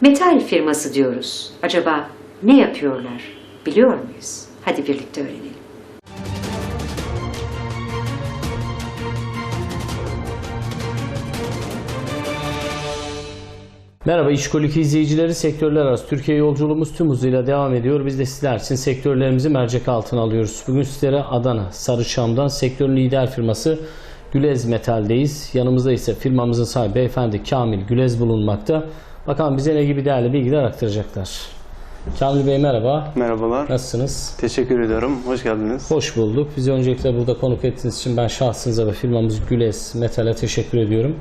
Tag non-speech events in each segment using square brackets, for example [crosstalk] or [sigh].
Metal firması diyoruz. Acaba ne yapıyorlar? Biliyor muyuz? Hadi birlikte öğrenelim. Merhaba İşkolik izleyicileri sektörler arası Türkiye yolculuğumuz tüm hızıyla devam ediyor. Biz de sizler için sektörlerimizi mercek altına alıyoruz. Bugün sizlere Adana Sarıçam'dan sektörün lider firması Gülez Metal'deyiz. Yanımızda ise firmamızın sahibi beyefendi Kamil Gülez bulunmakta. Bakalım bize ne gibi değerli bilgiler aktaracaklar. Kamil Bey merhaba. Merhabalar. Nasılsınız? Teşekkür ediyorum. Hoş geldiniz. Hoş bulduk. Bizi öncelikle burada konuk ettiğiniz için ben şahsınıza ve firmamız Güles Metal'e teşekkür ediyorum.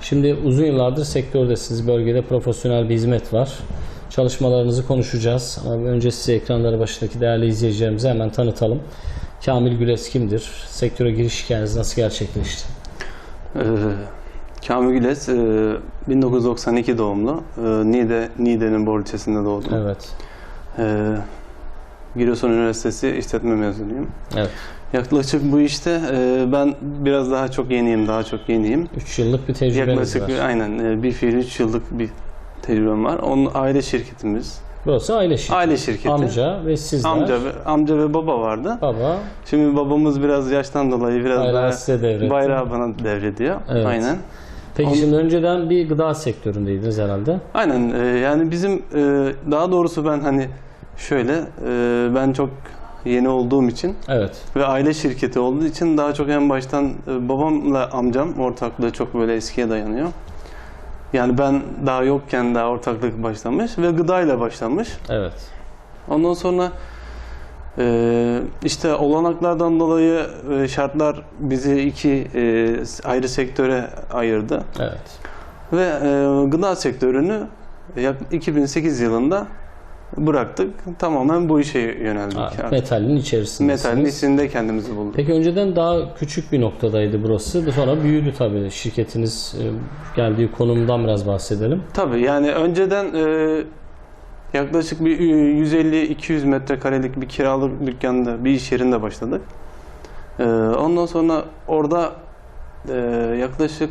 Şimdi uzun yıllardır sektördesiniz. Bölgede profesyonel bir hizmet var. Çalışmalarınızı konuşacağız. Ama önce size ekranları başındaki değerli izleyicilerimize hemen tanıtalım. Kamil Güles kimdir? Sektöre giriş hikayeniz nasıl gerçekleşti? Ee, Kamil Güles, e, 1992 doğumlu. E, Niğde, Niğde'nin Bor ilçesinde doğdum. Evet. E, Giresun Üniversitesi işletme mezunuyum. Evet. Yaklaşık bu işte e, ben biraz daha çok yeniyim, daha çok yeniyim. 3 yıllık bir tecrübeniz Yaklaşık var. aynen e, bir fiil 3 yıllık bir tecrübem var. Onun aile şirketimiz. Burası aile şirketi. Aile şirketi. Amca ve sizler. Amca ve, amca ve baba vardı. Baba. Şimdi babamız biraz yaştan dolayı biraz Bayrağı daha size devretti. bayrağı bana devrediyor. Evet. Aynen. Peki şimdi önceden bir gıda sektöründeydiniz herhalde. Aynen e, yani bizim e, daha doğrusu ben hani şöyle e, ben çok yeni olduğum için Evet. ve aile şirketi olduğu için daha çok en baştan e, babamla amcam ortaklığı çok böyle eskiye dayanıyor. Yani ben daha yokken daha ortaklık başlamış ve gıdayla başlamış. Evet. Ondan sonra e, işte olanaklardan dolayı e, şartlar bizi iki e, ayrı sektöre ayırdı. Evet. Ve e, gıda sektörünü yak- 2008 yılında bıraktık. Tamamen bu işe yöneldik. Ha, artık. metalin içerisindesiniz. Metalin içinde kendimizi bulduk. Peki önceden daha küçük bir noktadaydı burası. Sonra büyüdü tabii. Şirketiniz e, geldiği konumdan biraz bahsedelim. Tabii yani önceden e, yaklaşık bir 150-200 metrekarelik bir kiralık dükkanda bir iş yerinde başladık. E, ondan sonra orada e, yaklaşık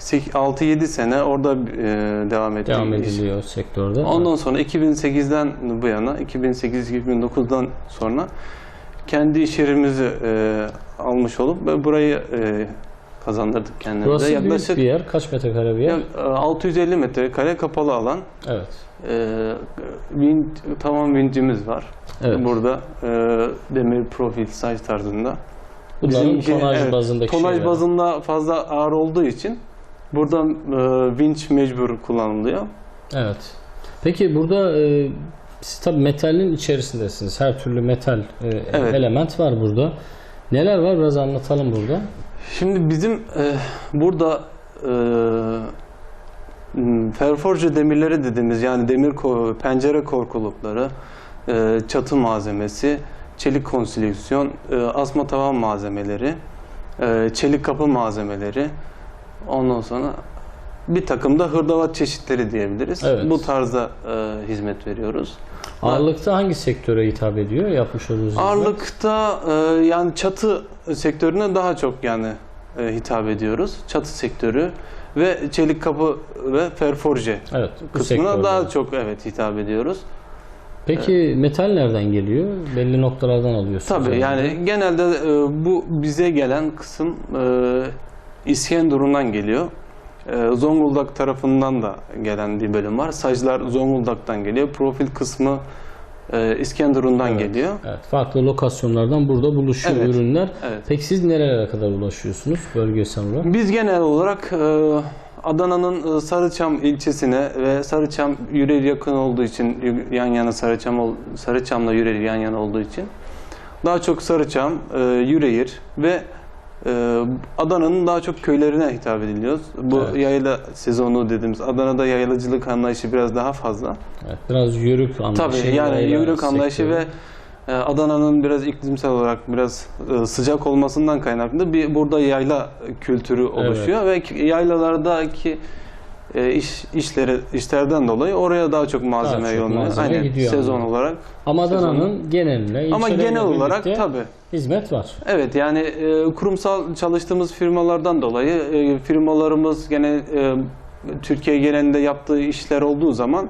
6-7 sene orada e, devam ettik. Devam iş. ediliyor sektörde. Ondan sonra 2008'den bu yana, 2008-2009'dan sonra kendi iş yerimizi e, almış olup ve burayı e, kazandırdık kendimize. Burası büyük Yaklaşık bir yer. Kaç metrekare bir yer? yak- e, 650 metrekare kapalı alan. Evet. E, vin, tamam vincimiz var. Evet. Burada e, demir profil saç tarzında. Bunların Bizimki, tonaj evet, bazındaki tonaj şeyler. bazında fazla ağır olduğu için buradan e, vinç mecbur kullanılıyor. Evet. Peki burada e, siz tabii metalin içerisindesiniz. Her türlü metal e, Evet. element var burada. Neler var biraz anlatalım burada. Şimdi bizim e, burada e, m, perforje demirleri dediğimiz yani demir ko- pencere korkulukları, e, çatı malzemesi, çelik konstrüksiyon, e, asma tavan malzemeleri, e, çelik kapı malzemeleri, ondan sonra bir takım da hırdavat çeşitleri diyebiliriz. Evet. Bu tarzda e, hizmet veriyoruz. Ağırlıkta hangi sektöre hitap ediyor yapmış olduğunuz hizmet? Ağırlıkta e, yani çatı sektörüne daha çok yani e, hitap ediyoruz. Çatı sektörü ve çelik kapı ve perforje Evet. Bu kısmına sektörde. daha çok evet hitap ediyoruz. Peki metal nereden geliyor? Belli noktalardan alıyorsunuz. Tabii herhalde. yani genelde e, bu bize gelen kısım e, İskenderun'dan geliyor. E, Zonguldak tarafından da gelen bir bölüm var. Saclar Zonguldak'tan geliyor. Profil kısmı e, İskenderun'dan Evet. geliyor. Evet, farklı lokasyonlardan burada buluşuyor Evet. ürünler. Evet. Peki siz nerelere kadar ulaşıyorsunuz bölgesel olarak? Biz genel olarak e, Adana'nın e, Sarıçam ilçesine ve Sarıçam Yüreğir yakın olduğu için yan yana Sarıçam Sarıçam'la Yüreğir yan yana olduğu için daha çok Sarıçam, Yüreğir ve Adana'nın daha çok köylerine hitap ediliyoruz. Bu Evet. yayla sezonu dediğimiz Adana'da yaylacılık anlayışı biraz daha fazla. Evet, biraz yörük anlayışı. Tabii yani yörük anlayışı sektörü. ve e, Adana'nın biraz iklimsel olarak biraz e, sıcak olmasından kaynaklı bir burada yayla kültürü oluşuyor ve ki- yaylalardaki e, iş işleri işlerden dolayı oraya daha çok malzeme çok yolluyor. malzeme Aynen gidiyor sezon anladım. olarak. Ama Adana'nın geneline, Ama genel olarak tabii. Hizmet var. Evet yani e, kurumsal çalıştığımız firmalardan dolayı e, firmalarımız gene e, Türkiye genelinde yaptığı işler olduğu zaman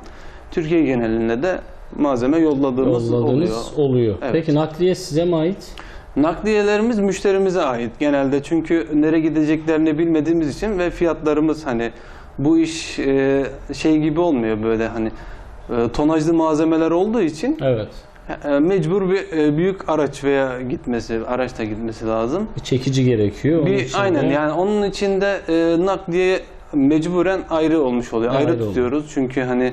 Türkiye genelinde de malzeme yolladığımız oluyor. Yolladığınız oluyor. Evet. Peki nakliye size mi ait? Nakliyelerimiz müşterimize ait genelde çünkü nereye gideceklerini bilmediğimiz için ve fiyatlarımız hani bu iş e, şey gibi olmuyor böyle hani e, tonajlı malzemeler olduğu için Evet. E, mecbur bir e, büyük araç veya gitmesi araçta gitmesi lazım. Bir çekici gerekiyor. Onun Bir için aynen de- yani onun içinde e, nakliye mecburen ayrı olmuş oluyor. Ayrı Ayrı, tutuyoruz çünkü hani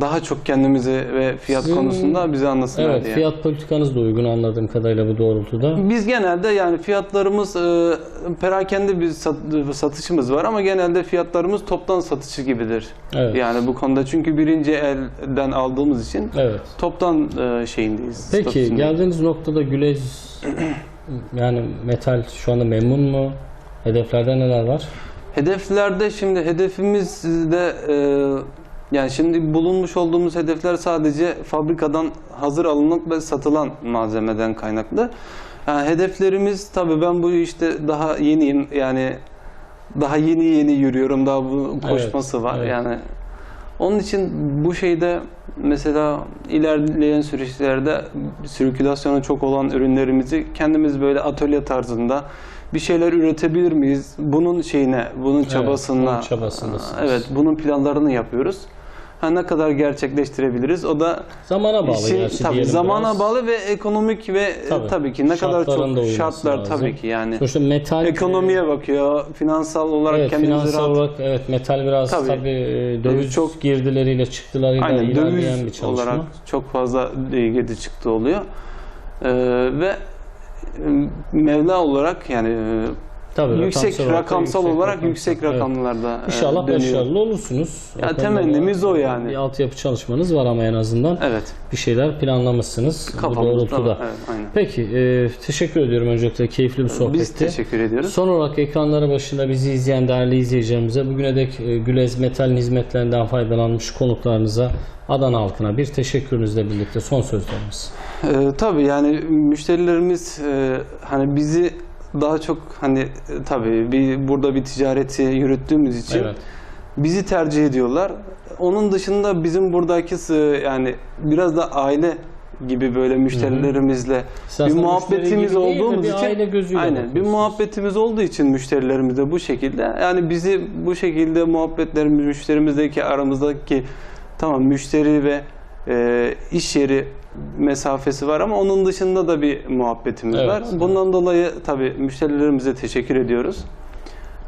daha çok kendimizi ve fiyat Sizin- konusunda bize anlasınlar Evet, diye. fiyat politikanız da uygun anladığım kadarıyla bu doğrultuda. Biz genelde yani fiyatlarımız e, perakende bir sat- satışımız var ama genelde fiyatlarımız toptan satışı gibidir. Evet. Yani bu konuda çünkü birinci elden aldığımız için Evet. toptan e, şeyindeyiz. Peki geldiğiniz noktada Gülez yani metal şu anda memnun mu? Hedeflerde neler var? Hedeflerde şimdi hedefimiz de e, yani şimdi bulunmuş olduğumuz hedefler sadece fabrikadan hazır alınıp ve satılan malzemeden kaynaklı. Yani hedeflerimiz tabii ben bu işte daha yeniyim yani daha yeni yeni yürüyorum daha bu koşması Evet, var evet. yani. Onun için bu şeyde mesela ilerleyen süreçlerde sirkülasyonu çok olan ürünlerimizi kendimiz böyle atölye tarzında bir şeyler üretebilir miyiz? Bunun şeyine, bunun çabasına, bunun çabasındasınız. evet, bunun planlarını yapıyoruz. Ha ne kadar gerçekleştirebiliriz? O da Zamana bağlı işin gerçi tabii diyelim zamana biraz. bağlı ve ekonomik ve e, Tabii. tabii, ki ne kadar çok şartlar lazım. tabii ki yani. Sonuçta metal Ekonomiye bakıyor, finansal olarak Evet, kendimizi finansal rahat olarak evet metal biraz tabii, Tabii. e, döviz Çok- girdileriyle çıktılarıyla Aynen ilerleyen bir döviz çalışma. olarak çok fazla e, girdi çıktı oluyor. Ee, ve Mevla olarak yani Tabii, yüksek rakamsal rakamsal, olarak olarak rakamsal. yüksek Evet. rakamlarda e, İnşallah dönüyor. başarılı olursunuz. Ya temennimiz o yani. Bir altyapı çalışmanız var ama en azından Evet. bir şeyler planlamışsınız bu Kafamızda doğrultuda. Evet, aynen. Peki, e, teşekkür ediyorum öncelikle keyifli bir sohbetti. Biz teşekkür ediyoruz. Son olarak ekranları başında bizi izleyen değerli izleyicilerimize bugüne dek e, Gülez Metal'in hizmetlerinden faydalanmış konuklarınıza Adana halkına bir teşekkürünüzle birlikte son sözlerimiz. Ee, tabii yani müşterilerimiz e, hani bizi daha çok hani e, tabii bir burada bir ticareti yürüttüğümüz için Evet. bizi tercih ediyorlar. Onun dışında bizim buradaki yani biraz da aile gibi böyle müşterilerimizle Siz bir muhabbetimiz değil olduğumuz bir için aile aynen bir muhabbetimiz olduğu için müşterilerimizle bu şekilde yani bizi bu şekilde muhabbetlerimiz müşterimizdeki aramızdaki tamam müşteri ve e, iş yeri mesafesi var ama onun dışında da bir muhabbetimiz Evet, var. evet. Bundan dolayı tabii müşterilerimize teşekkür ediyoruz.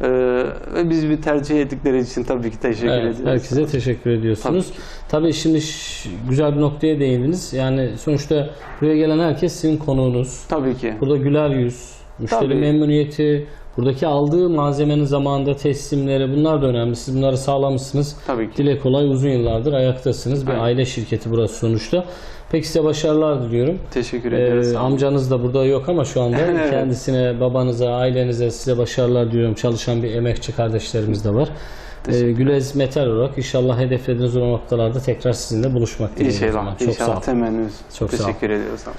Ee, ve biz bir tercih ettikleri için tabii ki teşekkür Evet, ediyoruz. herkese teşekkür ediyorsunuz. Tabii, şimdi ş- güzel bir noktaya değindiniz. Yani sonuçta buraya gelen herkes sizin konuğunuz. Tabii ki. Burada güler yüz, müşteri Tabii. memnuniyeti, buradaki aldığı malzemenin zamanında teslimleri bunlar da önemli. Siz bunları sağlamışsınız. Tabii ki. Dile kolay uzun yıllardır ayaktasınız. Bir Aynen. aile şirketi burası sonuçta. Peki size başarılar diliyorum. Teşekkür Ee, ediyoruz. Sağ olun. amcanız da burada yok ama şu anda [laughs] Evet. kendisine, babanıza, ailenize size başarılar diliyorum. Çalışan bir emekçi kardeşlerimiz de var. Ee, Gülez Metal olarak inşallah hedeflediğiniz o noktalarda tekrar sizinle buluşmak dileğiyle. İnşallah. Çok sağ. İnşallah temennimiz. Çok sağ. Teşekkür ediyoruz. Sağ olun.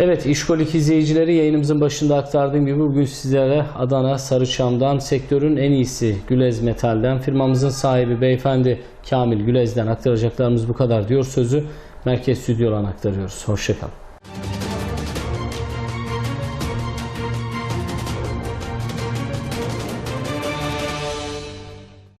Evet İşkolik izleyicileri yayınımızın başında aktardığım gibi bugün sizlere Adana Sarıçam'dan sektörün en iyisi Gülez Metal'den firmamızın sahibi beyefendi Kamil Gülez'den aktaracaklarımız bu kadar diyor sözü merkez stüdyodan aktarıyoruz. Hoşçakalın.